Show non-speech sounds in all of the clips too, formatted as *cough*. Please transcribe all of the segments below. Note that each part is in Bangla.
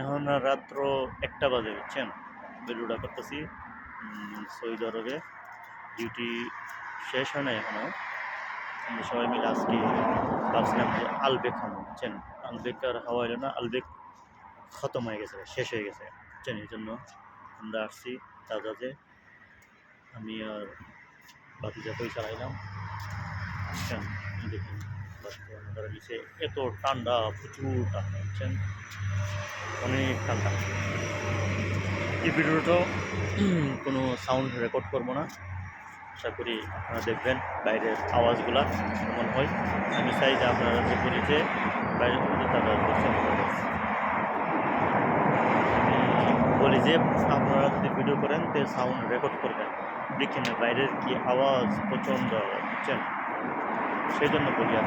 এখন রাত্র একটা বাজে, বুঝছেন? বেলুড়া করতেছি। সৌদি আরবে। ডিউটি শেষ হয় না এখনও আমরা সবাই মিলে আজকে ভাবছিলাম যে আলবেক খাব, বুঝছেন? আলবেক আর হাওয়া এলো না, আলবেক খতম হয়ে গেছে, শেষ হয়ে গেছে, বুঝছেন? এই জন্য আমরা আসছি তাজাতে আমি আর বাতিজা কই চালাইলাম, বুঝছেন? দেখুন। নিচে এত ঠান্ডা, প্রচুর ঠান্ডা, বুঝছেন? অনেক ঠান্ডা। এই ভিডিওটা *clears throat* কোনো সাউন্ড রেকর্ড করব না। আশা করি আপনারা দেখবেন বাইরের আওয়াজগুলা কেমন হয়। আমি চাই যে আপনারা যে করি যে বাইরের মধ্যে তারা বলি যে আপনারা যদি ভিডিও করেন, তো সাউন্ড রেকর্ড করবেন। দেখেন বাইরের কি আওয়াজ, প্রচণ্ড বুঝছেন? সেই জন্য বলি আর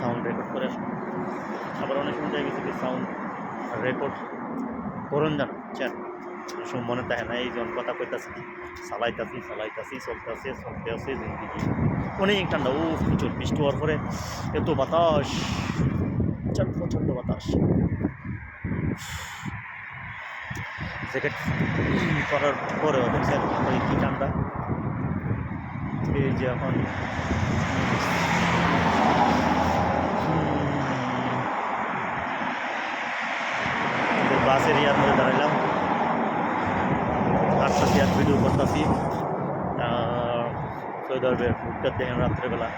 সাউন্ড রেকর্ড করেন আবার অনেক সময় দেখা গেছে কি সাউন্ড রেকর্ড করুন জানো বুঝছেন অনেক সময় মনে থাকে না, এই যখন কথা কইতাছি চালাইতাছি চালাইতাছি, চলতেছে, চলতে আছে, জিন্দিগি। অনেক ঠান্ডা ও প্রচুর বৃষ্টি হওয়ার পরে এত বাতাস, প্রচণ্ড বাতাস। জ্যাকেট করার পরেও দেখছেন কি ঠান্ডা। এই যে এখন। বাসের ইয়ার দাঁড়াইলাম। আসতেছি আর ভিডিও করতেছি। সৌদি আরবের দেখেন রাত্রেবেলা।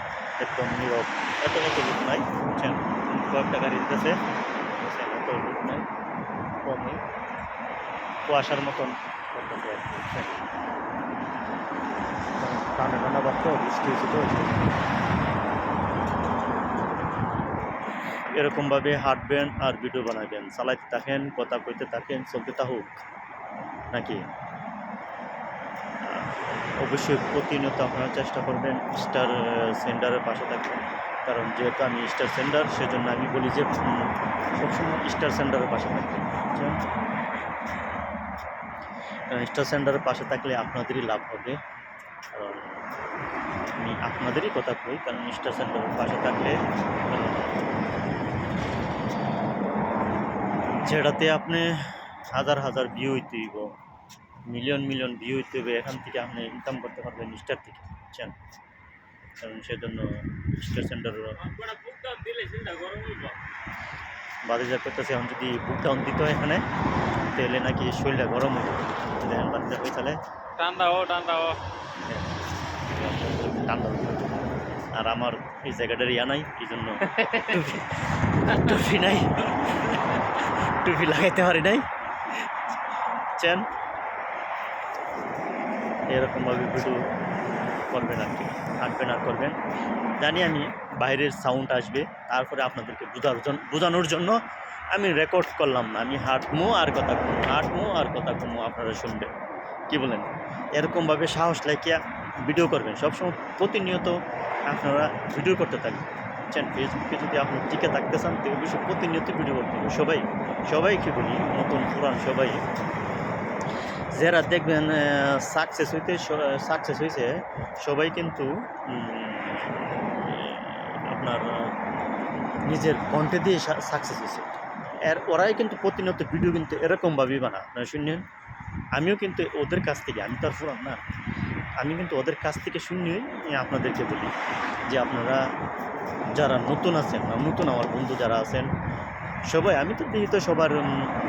একদম নীরব। এত লোক নাই, বুঝছেন? কয়েকটা গাড়ি দিতেছে এত নাই। কমই। কুয়াশার মতন। করতেছে ঠান্ডা ঠান্ডা বাড়তো বৃষ্টি হয়েছে তো এরকমভাবে হাঁটবেন আর ভিডিও বানাবেন। চালাইতে থাকেন, কথা কইতে থাকেন, চলতে থাকুক। নাকি? অবশ্যই প্রতিনিয়ত আপনারা চেষ্টা করবেন স্টার সেন্টারের পাশে থাকবেন কারণ যেহেতু আমি স্টার সেন্টার সেজন্য আমি বলি যে সবসময় স্টার সেন্টারের পাশে থাকবেন কারণ স্টার সেন্টারের পাশে থাকলে আপনাদেরই লাভ হবে। আমি আপনাদেরই কথা কই কারণ স্টার সেন্টার পাশে থাকলে যেটাতে আপনি হাজার হাজার ভিউ হইতে হইব মিলিয়ন মিলিয়ন ভিউ হইতে হবে এখান থেকে আপনি ইনকাম করতে পারবেন স্টার থেকে, বুঝছেন? কারণ সেজন্য স্টার সেন্টার বাদে যা করতেছে এখন যদি বুক ডাউন দিত হয় এখানে তাহলে নাকি শরীরটা গরম হয়ে যাবে বাচ্চা কই চালে ঠান্ডা ও ঠান্ডা ও ঠান্ডা আর আমার এই জায়গাটার ইয়া নাই এই জন্য টুপি নাই। টুপি লাগাইতে পারি নাই। চেন। এরকমভাবে ভিডিও করবেন আর কি। হাঁটবেন আর করবেন জানি আমি বাইরের সাউন্ড আসবে, তারপরে আপনাদেরকে বোঝার জন্য বোঝানোর জন্য আমি রেকর্ড করলাম না। আমি হাঁটমো আর কথা কমো, হাঁটমো আর কথা কমো, আপনারা শুনবেন। কি বলেন? এরকমভাবে সাহস লাইকিয়া ভিডিও করবেন। সবসময় প্রতিনিয়ত আপনারা ভিডিও করতে থাকবেন বুঝছেন? ফেসবুকে যদি আপনি টিকে থাকতে চান তো অবশ্যই প্রতিনিয়ত ভিডিও করতে হবে। সবাই, সবাইকে বলি, নতুন পুরান সবাই যারা দেখবেন সাকসেস হইতে সাকসেস হয়েছে সবাই কিন্তু আপনার, নিজের কণ্ঠে দিয়ে সাকসেস হয়েছে এর ওরাই কিন্তু প্রতিনিয়ত ভিডিও কিন্তু এরকমভাবেই বানা আপনারা শুনলেন? আমিও কিন্তু ওদের কাছ থেকে, আমি তো আর না, আমি কিন্তু ওদের কাছ থেকে শুনিয়ে আপনাদেরকে বলি যে আপনারা যারা নতুন আছেন বা নতুন আমার বন্ধু যারা আছেন সবাই, আমি তো দেখি তো সবার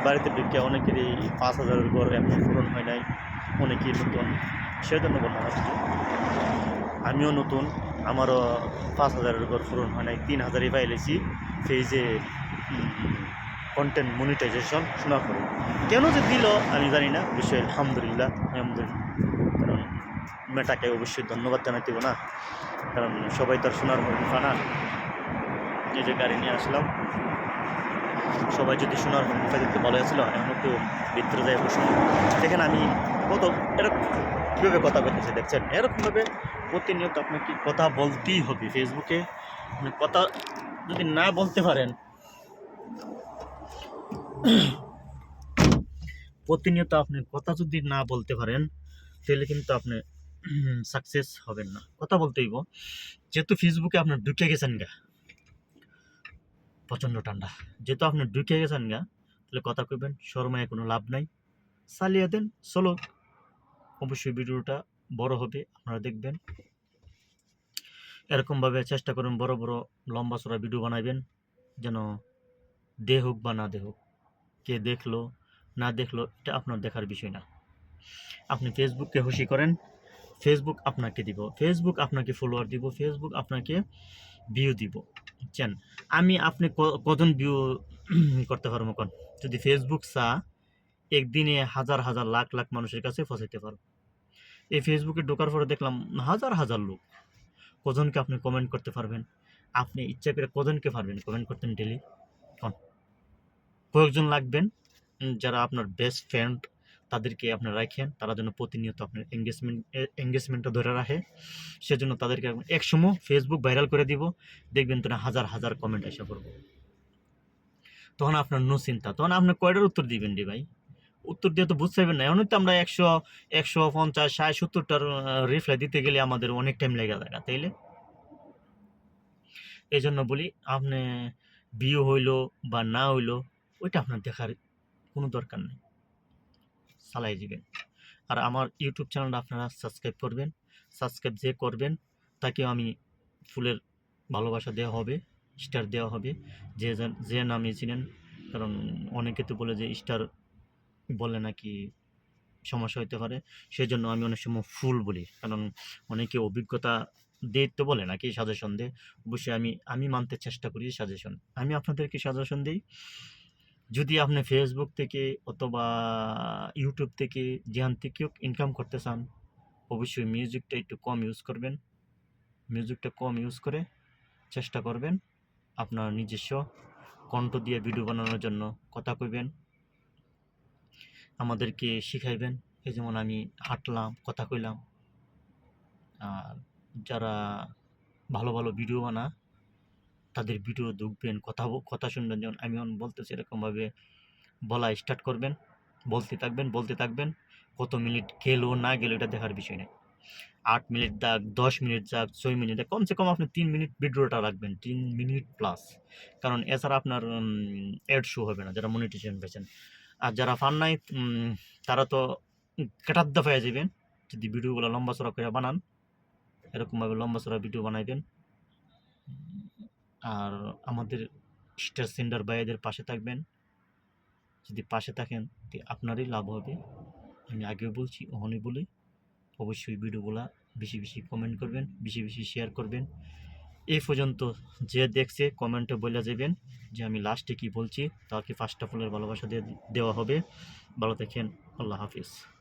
বাড়িতে ঢুকে অনেকেরই পাঁচ হাজারের ঘর এমন পূরণ হয় নাই, অনেকেই নতুন। সেজন্য বললাম আজকে আমিও নতুন, আমারও পাঁচ হাজারের ঘর পূরণ হয় নাই, তিন হাজারই পাইলেছি ফেজে কন্টেন্ট মনিটাইজেশন শোনা করে কেন যে দিল, আমি জানি না বিষয় আলহামদুলিল্লাহ আলহামদুলিল্লাহ। কারণ মেটাকে অবশ্যই ধন্যবাদ জানাই দেবো না। কারণ সবাই তো আর শোনার ভূমিকা না। এই যে গাড়ি নিয়ে আসলাম। সবাই যদি শোনার দিতে ভালো হয়েছিল এখন একটু ভিতরে যাই বসুন দেখেন আমি কত এরকম কীভাবে কথা বলতেছি, দেখছেন? এরকমভাবে প্রতিনিয়ত আপনাকে কথা বলতেই হবে ফেসবুকে। আপনি কথা যদি না বলতে পারেন, প্রতিনিয়ত আপনি কথা যদি না বলতে পারেন, তাহলে কিন্তু আপনি সাকসেস হবেন না। কথা বলতে হইব। যেহেতু ফেসবুকে আপনার ঢুকে গেছেন গা প্রচণ্ড ঠান্ডা। যেহেতু আপনি ঢুকে গেছেন গা, তাহলে কথা কইবেন, শর্মায় কোনো লাভ নাই। চালিয়ে দেন, চলো। অবশ্যই ভিডিওটা বড় হবে, আপনারা দেখবেন। এরকমভাবে চেষ্টা করুন বড় বড় লম্বা চড়া ভিডিও বানাবেন যেন দে হোক বা না দে হোক। কে দেখল, না দেখল, এটা আপনার দেখার বিষয় না। আপনি ফেসবুককে খুশি করেন ফেসবুক আপনাকে দিব। ফেসবুক আপনাকে ফলোয়ার দিব ফেসবুক আপনাকে ভিউ দিব। বুঝছেন? আমি আপনি কজন ভিউ *clears throat* করতে পারব কোন? যদি ফেসবুক চা, একদিনে হাজার হাজার, লাখ লাখ মানুষের কাছে পৌঁছাইতে পারো। এই ফেসবুকে ঢোকার পরে দেখলাম হাজার হাজার লোক। কজনকে আপনি কমেন্ট করতে পারবেন? আপনি ইচ্ছা করে কজনকে পারবেন কমেন্ট করতেন ডেলি কোন? কয়েকজন লাগবেন যারা আপনার বেস্ট ফ্রেন্ড তাদেরকে আপনি রাখেন। তারা যেন প্রতিনিয়ত আপনার এঙ্গেজমেন্ট এঙ্গেজমেন্টটা ধরে রাখে। সেজন্য তাদেরকে এক সময় ফেসবুক ভাইরাল করে দিব। দেখবেন তো হাজার হাজার কমেন্ট এসে পড়ব। তখন আপনার নো চিন্তা। তখন আপনি কয়টার উত্তর দিবেন রে ভাই? উত্তর দিয়ে তো বুঝতে পারবেন না। এমনি তো আমরা একশো একশো পঞ্চাশ, ষাট, সত্তরটার রিপ্লাই দিতে গেলে আমাদের অনেক টাইম লেগে যায় তাইলে এই জন্য বলি, আপনি বিয়ে হইল বা না হইল, ওইটা আপনার দেখার কোনো দরকার নেই। চালাই দিবেন। আর আমার ইউটিউব চ্যানেলটা আপনারা সাবস্ক্রাইব করবেন। সাবস্ক্রাইব যে করবেন, তাকেও আমি ফুলের ভালোবাসা দেওয়া হবে স্টার দেওয়া হবে। যে যে নামে চিনেন কারণ অনেকে তো বলে যে স্টার বলে নাকি সমস্যা হতে পারে। সেই জন্য আমি অনেক সময় ফুল বলি, কারণ অনেকে অভিজ্ঞতা দিয়ে তো বলে নাকি সাজেশন দেয়। অবশ্যই আমি আমি মানতে চেষ্টা করি সাজেশন আমি আপনাদেরকে সাজেশন দিই যদি আপনি ফেসবুক থেকে অথবা ইউটিউব থেকে যেখান থেকেও ইনকাম করতে চান, অবশ্যই মিউজিকটা একটু কম ইউজ করবেন। মিউজিকটা কম ইউজ করে চেষ্টা করবেন আপনার নিজস্ব কণ্ঠ দিয়ে ভিডিও বানানোর জন্য কথা কইবেন, আমাদেরকে শিখাইবেন। এই যেমন আমি হাঁটলাম, কথা কইলাম। আর যারা ভালো ভালো ভিডিও বানা তাদের ভিডিও দেখবেন, কথা কথা শুনবেন। যেমন আমি যেমন বলতেছি এরকমভাবে বলা স্টার্ট করবেন, বলতে থাকবেন বলতে থাকবেন, কত মিনিট গেলো না গেলো এটা দেখার বিষয় নেই। আট মিনিট যাক, দশ মিনিট যাক, ছয় মিনিট যাক, কমসে কম আপনি তিন মিনিট ভিডিওটা রাখবেন, তিন মিনিট প্লাস কারণ এছাড়া আপনার অ্যাড শো হবে না, যারা মনিটেশন পেয়েছেন আর যারা ফান নাই তারা তো কেটার দফায় যাবেন। যদি ভিডিওগুলো লম্বা চড়া করে বানান, এরকমভাবে লম্বা চড়া ভিডিও বানাইবেন। আর আমাদের স্টার সেন্টার ভাইদের পাশে থাকবেন। যদি পাশে থাকেন, তে আপনারই লাভ হবে। আমি আগেও বলছি ওখানে বলি, অবশ্যই ভিডিওগুলা বেশি বেশি কমেন্ট করবেন, বেশি বেশি শেয়ার করবেন। এই পর্যন্ত যে দেখছে কমেন্টে বলে যাবেন যে আমি লাস্টে কি বলছি, তাকে ফার্স্ট অফ অলের ভালোবাসা দেওয়া হবে। ভালো দেখেন আল্লাহ হাফিজ।